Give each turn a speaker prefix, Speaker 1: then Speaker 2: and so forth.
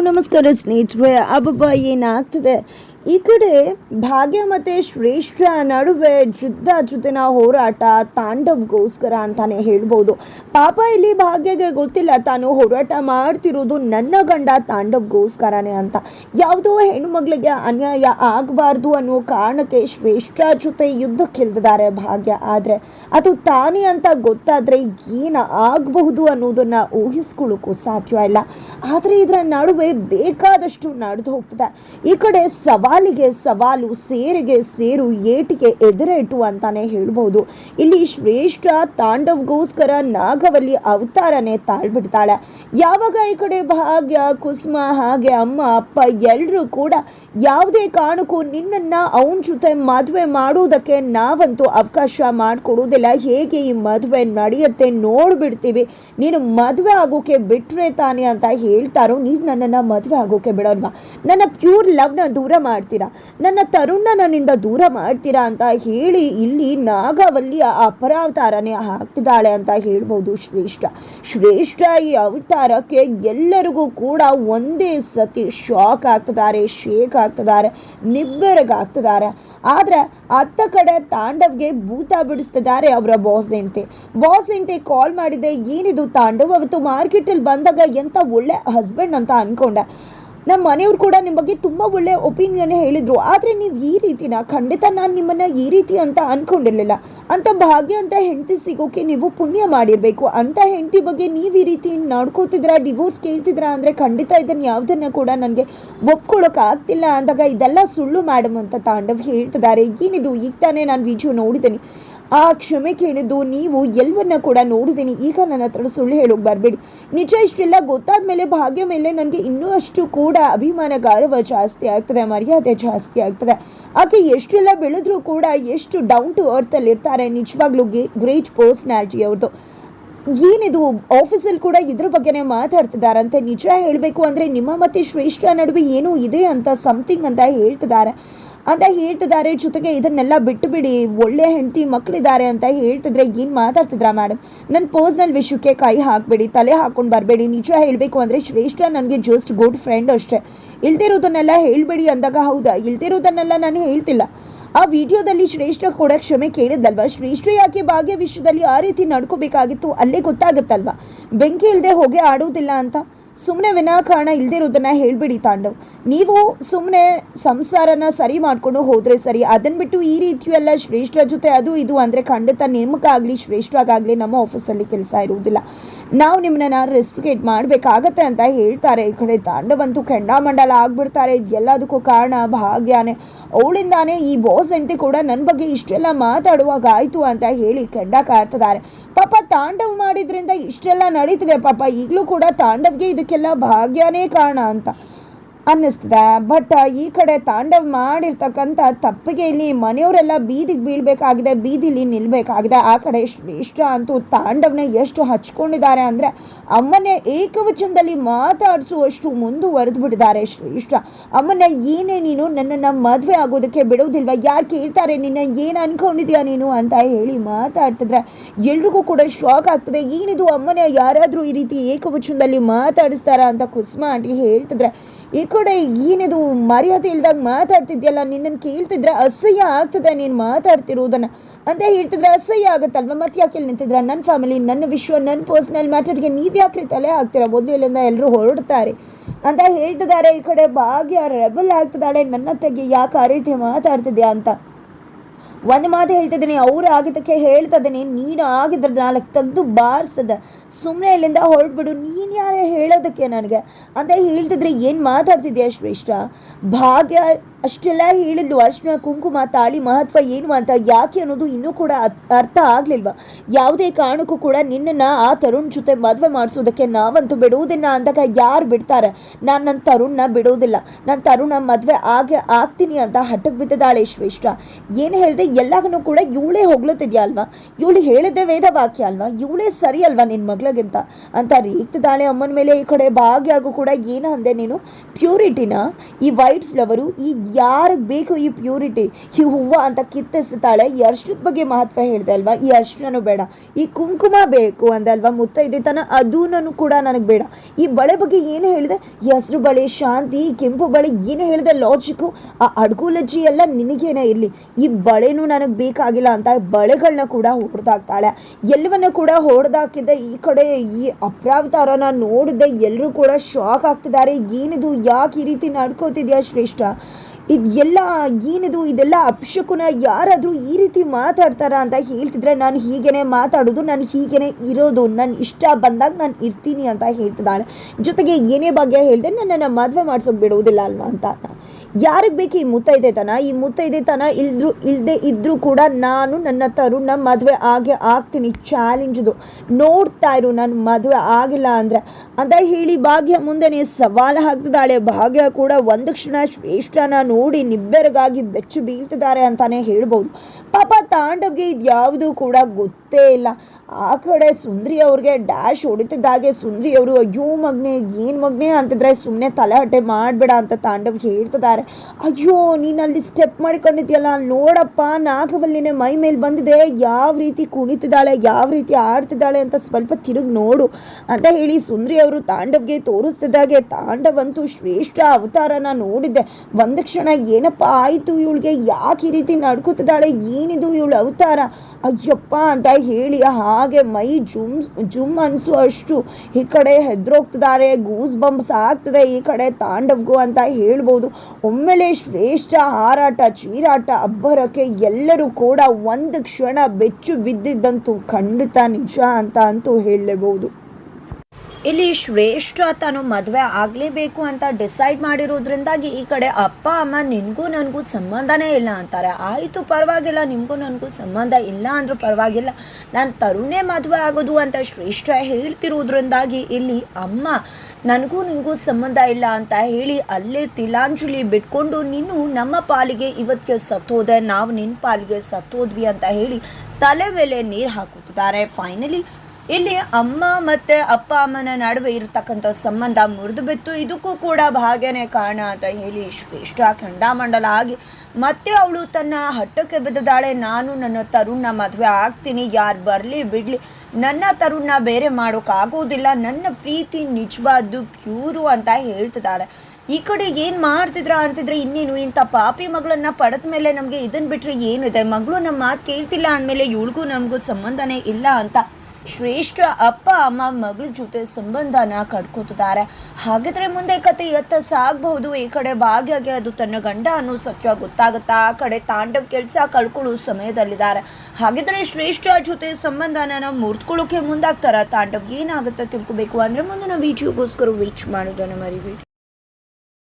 Speaker 1: ನಮಸ್ಕಾರ ಸ್ನೇಹಿತರೆ ಅಬ್ಬಬ್ಬ ಏನಾಗ್ತದೆ? ಈ ಕಡೆ ಭಾಗ್ಯ ಮತ್ತೆ ಶ್ರೇಷ್ಠ ನಡುವೆ ಜುದ್ದ ಜೊತೆನ ಹೋರಾಟ ತಾಂಡವ್ಗೋಸ್ಕರ ಅಂತಾನೆ ಹೇಳ್ಬೋದು. ಪಾಪ ಇಲ್ಲಿ ಭಾಗ್ಯಗೆ ಗೊತ್ತಿಲ್ಲ, ತಾನು ಹೋರಾಟ ಮಾಡ್ತಿರೋದು ನನ್ನ ಗಂಡ ತಾಂಡವ್ಗೋಸ್ಕರನೇ ಅಂತ. ಯಾವುದೋ ಹೆಣ್ಮಗಳಿಗೆ ಅನ್ಯಾಯ ಆಗಬಾರ್ದು ಅನ್ನೋ ಕಾರಣಕ್ಕೆ ಶ್ರೇಷ್ಠ ಜೊತೆ ಯುದ್ಧಕ್ಕಿಳಿದಿದ್ದಾರೆ ಭಾಗ್ಯ. ಆದರೆ ಅದು ತಾನೇ ಅಂತ ಗೊತ್ತಾದ್ರೆ ಏನು ಆಗಬಹುದು ಅನ್ನೋದನ್ನು ಊಹಿಸ್ಕೊಳ್ಳೋಕ್ಕೂ ಸಾಧ್ಯ ಇಲ್ಲ. ಆದರೆ ಇದರ ನಡುವೆ ಬೇಕಾದಷ್ಟು ನಡೆದು ಹೋಗ್ತದೆ. ಈ ಕಡೆ ಸವಾಲಿಗೆ ಸವಾಲು, ಸೇರಿಗೆ ಸೇರು, ಏಟಿಗೆ ಎದುರೇಟು ಅಂತಾನೆ ಹೇಳ್ಬೋದು. ಇಲ್ಲಿ ಶ್ರೇಷ್ಠ ತಾಂಡವ್ಗೋಸ್ಕರ ನಾಗವಲ್ಲಿ ಅವತಾರನೇ ತಾಳ್ಬಿಡ್ತಾಳೆ. ಯಾವಾಗ ಈ ಕಡೆ ಭಾಗ್ಯ, ಕುಸುಮ, ಹಾಗೆ ಅಮ್ಮ, ಅಪ್ಪ ಎಲ್ಲರೂ ಕೂಡ ಯಾವುದೇ ಕಾರಣಕ್ಕೂ ನಿನ್ನನ್ನ ಅವನ ಜೊತೆ ಮದುವೆ ಮಾಡುವುದಕ್ಕೆ ನಾವಂತೂ ಅವಕಾಶ ಮಾಡಿಕೊಡುವುದಿಲ್ಲ. ಹೇಗೆ ಈ ಮದುವೆ ನಡೆಯುತ್ತೆ ನೋಡ್ಬಿಡ್ತೀವಿ. ನೀನು ಮದುವೆ ಆಗೋಕೆ ಬಿಟ್ರೆ ತಾನೆ ಅಂತ ಹೇಳ್ತಾರೋ, ನೀವು ನನ್ನನ್ನು ಮದುವೆ ಆಗೋಕೆ ಬಿಡೋಲ್ವಾ? ನನ್ನ ಪ್ಯೂರ್ ಲವ್ನ ದೂರ ಮಾಡ್ತೀರಾ? ನನ್ನ ತರುಣ ನನ್ನಿಂದ ದೂರ ಮಾಡ್ತೀರಾ ಅಂತ ಹೇಳಿ ಇಲ್ಲಿ ನಾಗವಲ್ಲಿಯ ಅಪರಾವತಾರನೇ ಹಾಕ್ತಿದ್ದಾಳೆ ಅಂತ ಹೇಳ್ಬೋದು ಶ್ರೇಷ್ಠ. ಶ್ರೇಷ್ಠ ಈ ಅವತಾರಕ್ಕೆ ಎಲ್ಲರಿಗೂ ಕೂಡ ಒಂದೇ ಸತಿ ಶಾಕ್ ಆಗ್ತಿದ್ದಾರೆ ಶೇಕ್ ಆಗ್ತಿದ್ದಾರೆ, ನಿಬ್ಬೆರಗಾಗ್ತಿದ್ದಾರೆ. ಆದ್ರೆ ಅತ್ತ ಕಡೆ ತಾಂಡವ್ಗೆ ಭೂತ ಬಿಡಿಸ್ತಿದ್ದಾರೆ ಅವರ ಬಾಸ್ ಎಂಟೆ ಬಾಸ್ ಎಂಟೆ ಕಾಲ್ ಮಾಡಿದೆ, ಏನಿದು ತಾಂಡವ್, ಅವತ್ತು ಮಾರ್ಕೆಟಲ್ಲಿ ಬಂದಾಗ ಎಂತ ಒಳ್ಳೆ ಹಸ್ಬೆಂಡ್ ಅಂತ ಅನ್ಕೊಂಡೆ. ನಮ್ಮ ಮನೆಯವ್ರು ಕೂಡ ನಿಮ್ಮ ಬಗ್ಗೆ ತುಂಬ ಒಳ್ಳೆ ಒಪಿನಿಯನ್ ಹೇಳಿದ್ರು. ಆದರೆ ನೀವು ಈ ರೀತಿನ, ಖಂಡಿತ ನಾನು ನಿಮ್ಮನ್ನ ಈ ರೀತಿ ಅಂತ ಅನ್ಕೊಂಡಿರ್ಲಿಲ್ಲ. ಅಂತ ಭಾಗ್ಯ ಅಂತ ಹೆಂಡತಿ ಸಿಗೋಕೆ ನೀವು ಪುಣ್ಯ ಮಾಡಿರಬೇಕು. ಅಂತ ಹೆಂಡತಿ ಬಗ್ಗೆ ನೀವು ಈ ರೀತಿ ನಡ್ಕೋತಿದ್ರ ಡಿವೋರ್ಸ್ ಕೇಳ್ತಿದ್ರಾ ಅಂದರೆ ಖಂಡಿತ ಇದನ್ನು ಯಾವುದನ್ನ ಕೂಡ ನನಗೆ ಒಪ್ಕೊಳ್ಳೋಕೆ ಆಗ್ತಿಲ್ಲ ಅಂದಾಗ ಇದೆಲ್ಲ ಸುಳ್ಳು ಮೇಡಮ್ ಅಂತ ತಾಂಡವ್ ಹೇಳ್ತಿದ್ದಾರೆ. ಏನಿದು, ಈಗ ತಾನೇ ನಾನು ವಿಡಿಯೋ ನೋಡಿದ್ದೀನಿ. ಆ ಕ್ಷಮೆ ಕೇಳಿದ್ದು ನೀವು ಎಲ್ಲವನ್ನ ಕೂಡ ನೋಡಿದ್ದೀನಿ. ಈಗ ನನ್ನ ಹತ್ರ ಸುಳ್ಳು ಹೇಳೋಕೆ ಬರಬೇಡಿ. ನಿಜ ಇಷ್ಟೆಲ್ಲ ಗೊತ್ತಾದ ಮೇಲೆ ಭಾಗ್ಯ ಮೇಲೆ ನನಗೆ ಇನ್ನೂ ಅಷ್ಟು ಕೂಡ ಅಭಿಮಾನ, ಗೌರವ ಜಾಸ್ತಿ ಆಗ್ತದೆ, ಮರ್ಯಾದೆ ಜಾಸ್ತಿ ಆಗ್ತದೆ. ಆಕೆ ಎಷ್ಟೆಲ್ಲ ಬೆಳೆದ್ರೂ ಕೂಡ ಎಷ್ಟು ಡೌನ್ ಟು ಅರ್ಥಲ್ಲಿ ಇರ್ತಾರೆ. ನಿಜವಾಗ್ಲೂ ಗ್ರೇಟ್ ಪರ್ಸ್ನಾಲಿಟಿ ಅವ್ರದ್ದು ಏನಿದು ಆಫೀಸಲ್ಲಿ ಕೂಡ ಇದ್ರ ಬಗ್ಗೆನೇ ಮಾತಾಡ್ತಿದ್ದಾರಂತೆ ನಿಜ ಹೇಳಬೇಕು ಅಂದರೆ ನಿಮ್ಮ ಮತ್ತೆ ಶ್ರೇಷ್ಠ ನಡುವೆ ಏನೂ ಇದೆ ಅಂತ ಸಮಥಿಂಗ್ ಅಂತ ಹೇಳ್ತಿದ್ದಾರೆ. ಅಂತ ಹೇಳ್ತಿದ್ದಾರೆ. ಜೊತೆಗೆ ಇದನ್ನೆಲ್ಲ ಬಿಟ್ಟು ಬಿಡಿ ಒಳ್ಳೆಯ ಹೆಂಡತಿ ಮಕ್ಕಳಿದ್ದಾರೆ ಅಂತ ಹೇಳ್ತಿದ್ರೆ ಏನು ಮಾತಾಡ್ತಿದ್ರ ಮೇಡಮ್ ನನ್ನ ಪರ್ಸ್ನಲ್ ವಿಷಯಕ್ಕೆ ಕೈ ಹಾಕಬೇಡಿ, ತಲೆ ಹಾಕೊಂಡು ಬರಬೇಡಿ. ನಿಜ ಹೇಳಬೇಕು ಅಂದರೆ ಶ್ರೇಷ್ಠ ನನಗೆ ಜಸ್ಟ್ ಗುಡ್ ಫ್ರೆಂಡ್ ಅಷ್ಟೇ. ಇಲ್ದಿರೋದನ್ನೆಲ್ಲ ಹೇಳಬೇಡಿ ಅಂದಾಗ ಹೌದಾ? ಇಲ್ದಿರೋದನ್ನೆಲ್ಲ ನಾನು ಹೇಳ್ತಿಲ್ಲ. ಆ ವಿಡಿಯೋದಲ್ಲಿ ಶ್ರೇಷ್ಠ ಕೂಡ ಕ್ಷಮೆ ಕೇಳಿದ್ದಲ್ವಾ ಶ್ರೇಷ್ಠ ಯಾಕೆ ಭಾಗ್ಯ ವಿಷಯದಲ್ಲಿ ಆ ರೀತಿ ನಡ್ಕೋಬೇಕಾಗಿತ್ತು? ಅಲ್ಲೇ ಗೊತ್ತಾಗುತ್ತಲ್ವಾ? ಬೆಂಕಿ ಇಲ್ಲದೆ ಹೋಗಿ ಆಡೋದಿಲ್ಲ ಅಂತ. ಸುಮ್ಮನೆ ವಿನಾಕಾರಣ ಇಲ್ದಿರೋದನ್ನ ಹೇಳ್ಬಿಡಿ ತಾಂಡವ್. ನೀವು ಸುಮ್ಮನೆ ಸಂಸಾರನ ಸರಿ ಮಾಡ್ಕೊಂಡು ಹೋದ್ರೆ ಸರಿ. ಅದನ್ನ ಬಿಟ್ಟು ಈ ರೀತಿಯೆಲ್ಲ ಶ್ರೇಷ್ಠ ಜೊತೆ ಅದು ಇದು ಅಂದರೆ ಖಂಡಿತ ನಿಮಗಾಗಲಿ ಶ್ರೇಷ್ಠಗಾಗಲಿ ನಮ್ಮ ಆಫೀಸಲ್ಲಿ ಕೆಲಸ ಇರುವುದಿಲ್ಲ. ನಾವು ನಿಮ್ಮನ್ನ ರೆಸ್ಟ್ರಿಕೇಟ್ ಮಾಡಬೇಕಾಗತ್ತೆ ಅಂತ ಹೇಳ್ತಾರೆ. ಈ ಕಡೆ ತಾಂಡವಂತೂ ಕೆಂಡಾಮಂಡಲ ಆಗ್ಬಿಡ್ತಾರೆ. ಇದೆಲ್ಲದಕ್ಕೂ ಕಾರಣ ಭಾಗ್ಯನೇ. ಅವಳಿಂದಾನೇ ಈ ಬಾಸ್ ಹೆಂಡತಿ ಕೂಡ ನನ್ನ ಬಗ್ಗೆ ಇಷ್ಟೆಲ್ಲ ಮಾತಾಡುವಾಗ ಆಯಿತು ಅಂತ ಹೇಳಿ ಕೆಂಡ ಕಾಡ್ತಿದ್ದಾರೆ ಪಾಪ ತಾಂಡವ್ ಮಾಡಿದ್ರಿಂದ ಇಷ್ಟೆಲ್ಲ ನಡೀತಿದೆ ಪಾಪ. ಈಗಲೂ ಕೂಡ ತಾಂಡವ್ಗೆ ಇದಕ್ಕೆಲ್ಲ ಭಾಗ್ಯನೇ ಕಾರಣ ಅಂತ. ಅನ್ನಿಸ್ತದೆ. ಬಟ್ ಈ ಕಡೆ ತಾಂಡವ್ ಮಾಡಿರ್ತಕ್ಕಂಥ ತಪ್ಪಿಗೆ ಇಲ್ಲಿ ಮನೆಯವರೆಲ್ಲ ಬೀದಿಗೆ ಬೀಳ್ಬೇಕಾಗಿದೆ, ಬೀದಿಲಿ ನಿಲ್ಬೇಕಾಗಿದೆ. ಆ ಕಡೆ ಶ್ರೇಷ್ಠ ಅಂತೂ ತಾಂಡವ್ನ ಎಷ್ಟು ಹಚ್ಕೊಂಡಿದ್ದಾರೆ ಅಂದರೆ ಅಮ್ಮನೇ ಏಕವಚನದಲ್ಲಿ ಮಾತಾಡಿಸುವಷ್ಟು ಮುಂದುವರೆದು ಬಿಟ್ಟಿದ್ದಾರೆ ಶ್ರೇಷ್ಠ ಅಮ್ಮನ ಏನೇ ನೀನು ನನ್ನನ್ನು ಮದುವೆ ಆಗೋದಕ್ಕೆ ಬಿಡುವುದಿಲ್ವ? ಯಾರು ಕೇಳ್ತಾರೆ ನಿನ್ನ? ಏನು ಅನ್ಕೊಂಡಿದ್ಯಾ ನೀನು? ಅಂತ ಹೇಳಿ ಮಾತಾಡ್ತಿದ್ರೆ ಎಲ್ರಿಗೂ ಕೂಡ ಶಾಕ್ ಆಗ್ತದೆ. ಏನಿದು ಅಮ್ಮನ ಯಾರಾದರೂ ಈ ರೀತಿ ಏಕವಚನದಲ್ಲಿ ಮಾತಾಡಿಸ್ತಾರ ಅಂತ ಕುಸುಮ ಆಂಟಿ ಹೇಳ್ತಿದ್ರೆ ಈ ಕಡೆ ಏನಿದು ಮರ್ಯಾದೆ ಇಲ್ದಾಗ ಮಾತಾಡ್ತಿದ್ಯಲ್ಲ ನಿನ್ನನ್ನು ಕೇಳ್ತಿದ್ರೆ ಅಸಹ್ಯ ಆಗ್ತದೆ ನೀನು ಮಾತಾಡ್ತಿರೋದನ್ನ. ಅಂತ ಹೇಳ್ತಿದ್ರೆ ಅಸಹ್ಯ ಆಗುತ್ತಲ್ವ? ಮತ್ತೆ ಯಾಕೆ ಇಲ್ಲಿ ನಿಂತಿದ್ರ? ನನ್ನ ಫ್ಯಾಮಿಲಿ ನನ್ನ ವಿಶ್ವ ನನ್ನ ಪರ್ಸ್ನಲ್ ಮ್ಯಾಟರ್ಗೆ ನೀವು ಯಾಕೆ ತಲೆ ಹಾಕ್ತೀರಾ? ಮೊದಲು ಇಲ್ಲಿಂದ ಎಲ್ಲರೂ ಹೊರಡ್ತಾರೆ. ಅಂತ ಹೇಳ್ತಿದ್ದಾರೆ, ಈ ಕಡೆ ಭಾಗ್ಯ ರೆಬಲ್ ಆಗ್ತದಾಳೆ ನನ್ನ ತೆಗೆ ಯಾಕೆ ಆ ರೀತಿ ಮಾತಾಡ್ತಿದ್ಯಾ ಅಂತ. ಒಂದು ಮಾತು ಹೇಳ್ತಿದ್ದೀನಿ, ಅವ್ರು ಆಗಿದ್ದಕ್ಕೆ ಹೇಳ್ತದೇನೆ ನೀನು ಆಗಿದ್ರೆ ನಾಲ್ಕು ತೆಗೆದು ಬಾರಿಸ್ತದ. ಸುಮ್ಮನೆ ಇಲ್ಲಿಂದ ಹೊರಟ್ಬಿಡು, ನೀನು ಯಾರೇ ಹೇಳೋದಕ್ಕೆ ನನಗೆ? ಅಂತ ಹೇಳ್ತಿದ್ರೆ ಏನು ಮಾತಾಡ್ತಿದ್ಯಾ ಶ್ರೇಷ್ಠ? ಭಾಗ್ಯ ಅಷ್ಟೆಲ್ಲ ಹೇಳಿದ್ಲು ಅರ್ಶಿನ ಕುಂಕುಮ, ತಾಳಿ, ಮಹತ್ವ ಏನು ಅಂತ, ಯಾಕೆ ಅನ್ನೋದು ಇನ್ನೂ ಕೂಡ ಅರ್ಥ ಆಗಲಿಲ್ವಾ? ಯಾವುದೇ ಕಾರಣಕ್ಕೂ ಕೂಡ ನಿನ್ನನ್ನು ಆ ತರುಣ್ ಜೊತೆ ಮದುವೆ ಮಾಡಿಸೋದಕ್ಕೆ ನಾವಂತೂ ಬಿಡುವುದಿಲ್ಲ ಅಂದಾಗ ಯಾರು ಬಿಡ್ತಾರೆ? ನಾನು ನನ್ನ ತರುಣ್ನ ಬಿಡೋದಿಲ್ಲ ನನ್ನ ತರುಣ ಮದುವೆ ಆಗ ಆಗ್ತೀನಿ ಅಂತ ಹಠಕ್ಕೆ ಬಿದ್ದಿದ್ದಾಳೆ ಶ್ರೇಷ್ಠ. ಏನು ಹೇಳಿದೆ ಎಲ್ಲಾನು ಕೂಡ ಇವಳೇ ಅಲ್ವಾ? ಇವಳು ಹೇಳಿದ್ದೆ ವೇದ ವಾಕ್ಯ ಅಲ್ವಾ? ಇವಳೇ ಸರಿ ಅಲ್ವಾ ನಿನ್ನ ಮಗಳಿಗಿಂತ? ಅಂತ ರೀಗ್ತಿದ್ದಾಳೆ ಅಮ್ಮನ ಮೇಲೆ ಈ ಕಡೆ ಭಾಗ್ಯಾಗೂ ಕೂಡ ಏನು ಅಂದೆ ನೀನು? ಪ್ಯೂರಿಟಿನ ಈ ವೈಟ್ ಫ್ಲವರು ಈಗ ಯಾರಿಗೆ ಬೇಕು ಈ ಪ್ಯೂರಿಟಿ? ಈ ಹೂವು ಅಂತ ಕಿತ್ತೆಸ್ತಾಳೆ ಈ ಅರ್ಶದ ಬಗ್ಗೆ ಮಹತ್ವ ಹೇಳಿದೆ ಅಲ್ವಾ? ಈ ಅರ್ಶನೂ ಬೇಡ. ಈ ಕುಂಕುಮ ಬೇಕು ಅಂದೆ ಅಲ್ವಾ ಮುತ್ತೈದೆ ತನ ಅದೂನೂ ಕೂಡ ನನಗೆ ಬೇಡ. ಈ ಬಳೆ ಬಗ್ಗೆ ಏನು ಹೇಳಿದೆ? ಈ ಹಸಿರು ಬಳೆ, ಶಾಂತಿ, ಕೆಂಪು ಬಳೆ, ಏನು ಹೇಳಿದೆ? ಲಾಜಿಕ್ಕು ಆ ಅಡ್ಗುಲಜ್ಜಿ ಎಲ್ಲ ನಿನಗೇನೆ ಇರಲಿ. ಈ ಬಳೆನೂ ನನಗೆ ಬೇಕಾಗಿಲ್ಲ ಅಂತ ಬಳೆಗಳನ್ನ ಕೂಡ ಹೊಡೆದಾಕ್ತಾಳೆ. ಎಲ್ಲವನ್ನ ಕೂಡ ಹೊಡೆದಾಕಿದ್ದ. ಈ ಕಡೆ ಈ ಅಪ್ರಾವತಾರನ ನೋಡಿದೆ ಎಲ್ಲರೂ ಕೂಡ ಶಾಕ್ ಆಗ್ತಿದ್ದಾರೆ. ಏನಿದು? ಯಾಕೆ ಈ ರೀತಿ ನಡ್ಕೋತಿದ್ಯಾ ಶ್ರೇಷ್ಠ? ಇದೆಲ್ಲ ಏನಿದು? ಇದೆಲ್ಲ ಅಪ್ಶಕುನ ಯಾರಾದರೂ ಈ ರೀತಿ ಮಾತಾಡ್ತಾರ ಅಂತ ಹೇಳ್ತಿದ್ರೆ ನಾನು ಹೀಗೇನೆ ಮಾತಾಡೋದು, ನಾನು ಹೀಗೇನೆ ಇರೋದು ನನ್ನ ಇಷ್ಟ ಬಂದಾಗ ನಾನು ಇರ್ತೀನಿ ಅಂತ ಹೇಳ್ತಿದ್ದಾಳೆ. ಜೊತೆಗೆ ಏನೇ ಬಗ್ಗೆ ಹೇಳಿದೆ ನನ್ನನ್ನು ಮದುವೆ ಮಾಡಿಸೋಕೆ ಬಿಡುವುದಿಲ್ಲ ಅಲ್ವಾ ಅಂತ. ಯಾರಿಗೆ ಬೇಕು ಈ ಮುತ್ತೈದೆತನ? ಈ ಮುತ್ತೈದೆತನ ಇಲ್ದ್ರು ಇಲ್ಲದೆ ಇದ್ದರೂ ಕೂಡ ನಾನು ನನ್ನ ತರುಣ ಮದುವೆ ಆಗೇ ಆಗ್ತೀನಿ, ಚಾಲೆಂಜ್ದು. ನೋಡ್ತಾ ಇರು, ನಾನು ಮದುವೆ ಆಗಿಲ್ಲ ಅಂದರೆ. ಅಂತ ಹೇಳಿ ಭಾಗ್ಯ ಮುಂದೆನೇ ಸವಾಲು ಹಾಕ್ತಿದ್ದಾಳೆ. ಭಾಗ್ಯ ಕೂಡ ಒಂದು ಕ್ಷಣ ಶ್ರೇಷ್ಠನ ನೋಡಿ ನಿಬ್ಬೆರಗಾಗಿ ಬೆಚ್ಚು ಬೀಳ್ತಿದ್ದಾರೆ ಅಂತಾನೆ ಹೇಳ್ಬೋದು. ಪಾಪ ತಾಂಡವ್ಗೆ ಇದ್ಯಾವುದೂ ಕೂಡ ಗೊತ್ತೇ ಇಲ್ಲ. ಆ ಕಡೆ ಸುಂದ್ರಿ ಅವ್ರಿಗೆ ಡ್ಯಾಶ್ ಹೊಡಿತಿದ್ದಾಗೆ ಸುಂದ್ರಿ ಅವರು, ಅಯ್ಯೋ ಮಗ್ನೆ, ಏನು ಮಗ್ನೆ? ಅಂತಿದ್ರೆ ಸುಮ್ಮನೆ ತಲೆಹಟ್ಟೆ ಮಾಡಬೇಡ ಅಂತ ತಾಂಡವ್ ಹೇಳ್ತಿದ್ದಾರೆ. ಅಯ್ಯೋ, ನೀನು ಅಲ್ಲಿ ಸ್ಟೆಪ್ ಮಾಡಿಕೊಂಡಿದ್ಯಲ್ಲ ನೋಡಪ್ಪ, ನಾಗವಲ್ಲಿನೇ ಮೈ ಮೇಲೆ ಬಂದಿದೆ, ಯಾವ ರೀತಿ ಕುಣಿತಿದ್ದಾಳೆ, ಯಾವ ರೀತಿ ಆಡ್ತಿದ್ದಾಳೆ ಅಂತ ಸ್ವಲ್ಪ ತಿರುಗಿ ನೋಡು ಅಂತ ಹೇಳಿ ಸುಂದ್ರಿ ಅವರು ತಾಂಡವ್ಗೆ ತೋರಿಸ್ತಿದ್ದಾಗೆ ತಾಂಡವ್ ಅಂತೂ ಶ್ರೇಷ್ಠ ಅವತಾರನ ನೋಡಿದ್ದೆ. ಒಂದು ಕ್ಷಣ ಏನಪ್ಪ ಆಯಿತು ಇವಳಿಗೆ? ಯಾಕೆ ಈ ರೀತಿ ನಡ್ಕೋತಿದ್ದಾಳೆ? ಏನಿದು ಇವಳು ಅವತಾರ? ಅಯ್ಯಪ್ಪ ಅಂತ ಹೇಳಿ ಹಾಗೆ ಮೈ ಜುಮ್ ಜುಮ್ ಅನಿಸುವಷ್ಟು ಈ ಕಡೆ ಹೆದ್ರೋಗ್ತಿದ್ದಾರೆ ಗೂಸ್ ಬಂಬ್ಸ್ ಆಗ್ತದೆ, ಈ ಕಡೆ ತಾಂಡವ್ಗು ಅಂತ ಹೇಳ್ಬೋದು. ಒಮ್ಮೆಲೆ ಶ್ರೇಷ್ಠ ಹಾರಾಟ, ಚೀರಾಟ ಅಬ್ಬರಕ್ಕೆ ಎಲ್ಲರೂ ಕೂಡ ಒಂದು ಕ್ಷಣ ಬೆಚ್ಚು ಬಿದ್ದಿದ್ದಂತೂ ಖಂಡಿತ ನಿಜ ಅಂತ ಅಂತೂ ಹೇಳಲೇಬಹುದು. ಇಲ್ಲಿ ಶ್ರೇಷ್ಠ ತಾನು ಮದುವೆ ಆಗಲೇಬೇಕು ಅಂತ ಡಿಸೈಡ್ ಮಾಡಿರೋದ್ರಿಂದಾಗಿ ಈ ಕಡೆ ಅಪ್ಪ, ಅಮ್ಮ ನಿನಗೂ ನನಗೂ ಸಂಬಂಧನೇ ಇಲ್ಲ ಅಂತಾರೆ. ಆಯಿತು, ಪರವಾಗಿಲ್ಲ, ನಿಮಗೂ ನನಗೂ ಸಂಬಂಧ ಇಲ್ಲ ಅಂದರೂ ಪರವಾಗಿಲ್ಲ. ನಾನು ತರುಣೇ ಮದುವೆ ಆಗೋದು ಅಂತ ಶ್ರೇಷ್ಠ ಹೇಳ್ತಿರೋದ್ರಿಂದಾಗಿ ಇಲ್ಲಿ ಅಮ್ಮ, ನನಗೂ ನಿನಗೂ ಸಂಬಂಧ ಇಲ್ಲ ಅಂತ ಹೇಳಿ ಅಲ್ಲೇ ತಿಲಾಂಜಲಿ ಬಿಟ್ಕೊಂಡು ನೀನು ನಮ್ಮ ಪಾಲಿಗೆ ಇವತ್ತಿಗೆ ಸತ್ತೋದೆ, ನಾವು ನಿನ್ನ ಪಾಲಿಗೆ ಸತ್ತೋದ್ವಿ ಅಂತ ಹೇಳಿ ತಲೆ ಮೇಲೆ ನೀರು ಹಾಕುತ್ತಿದ್ದಾರೆ. ಫೈನಲಿ ಇಲ್ಲಿ ಅಮ್ಮ ಮತ್ತೆ ಅಪ್ಪ ಅಮ್ಮನ ನಡುವೆ ಇರತಕ್ಕಂಥ ಸಂಬಂಧ ಮುರಿದು ಬಿತ್ತು. ಇದಕ್ಕೂ ಕೂಡ ಭಾಗ್ಯನೇ ಕಾರಣ ಅಂತ ಹೇಳಿ ಇಷ್ಟ ಖಂಡಾಮಂಡಲ ಆಗಿ ಮತ್ತೆ ಅವಳು ತನ್ನ ಹಟ್ಟಕ್ಕೆ ಬಿದ್ದಿದ್ದಾಳೆ ನಾನು ನನ್ನ ತರುಣ ಮದುವೆ ಆಗ್ತೀನಿ. ಯಾರು ಬರಲಿ ಬಿಡಲಿ. ನನ್ನ ತರುಣ ಬೇರೆ ಮಾಡೋಕ್ಕಾಗೋದಿಲ್ಲ ನನ್ನ ಪ್ರೀತಿ ನಿಜವಾದ್ದು ಪ್ಯೂರು ಅಂತ ಹೇಳ್ತಿದ್ದಾಳೆ. ಈ ಕಡೆ ಏನು ಮಾಡ್ತಿದ್ರ ಅಂತಿದ್ರೆ, ಇನ್ನೇನು ಇಂಥ ಪಾಪಿ ಮಗಳನ್ನ ಪಡೆದ ಮೇಲೆ ನಮಗೆ ಇದನ್ನು ಬಿಟ್ಟರೆ ಏನಿದೆ? ಮಗಳು ನಮ್ಮ ಮಾತು ಕೇಳ್ತಿಲ್ಲ ಅಂದಮೇಲೆ ಇವಳಿಗೂ ನಮಗೂ ಸಂಬಂಧನೇ ಇಲ್ಲ ಅಂತ ಶ್ರೇಷ್ಠ ಅಪ್ಪ, ಅಮ್ಮ, ಮಗಳ ಜೊತೆ ಸಂಬಂಧನ ಕಡ್ಕೋತಿದ್ದಾರೆ. ಹಾಗಿದ್ರೆ ಮುಂದೆ ಕತೆ ಎತ್ತ ಸಾಗಬಹುದು. ಈ ಕಡೆ ಭಾಗ್ಯಗೆ ಅದು ತನ್ನ ಗಂಡ ಅನ್ನೋ ಸತ್ಯ ಗೊತ್ತಾಗುತ್ತಾ? ಆ ಕಡೆ ತಾಂಡವ್ ಕೆಲಸ ಕಳ್ಕೊಳ್ಳೋ ಸಮಯದಲ್ಲಿದ್ದಾರೆ. ಹಾಗಿದ್ರೆ ಶ್ರೇಷ್ಠ ಜೊತೆ ಸಂಬಂಧನ ಮುರ್ದ್ಕೊಳ್ಳೋಕೆ ಮುಂದಾಗ್ತಾರ? ತಾಂಡವ್ ಏನಾಗುತ್ತೆ ತಿಳ್ಕೊಬೇಕು ಅಂದ್ರೆ ಮುಂದಿನ ವೀಡಿಯೋಗೋಸ್ಕರ ವೀಚ್ ಮಾಡೋದನ್ನ ಮರಿಬೇಡಿ.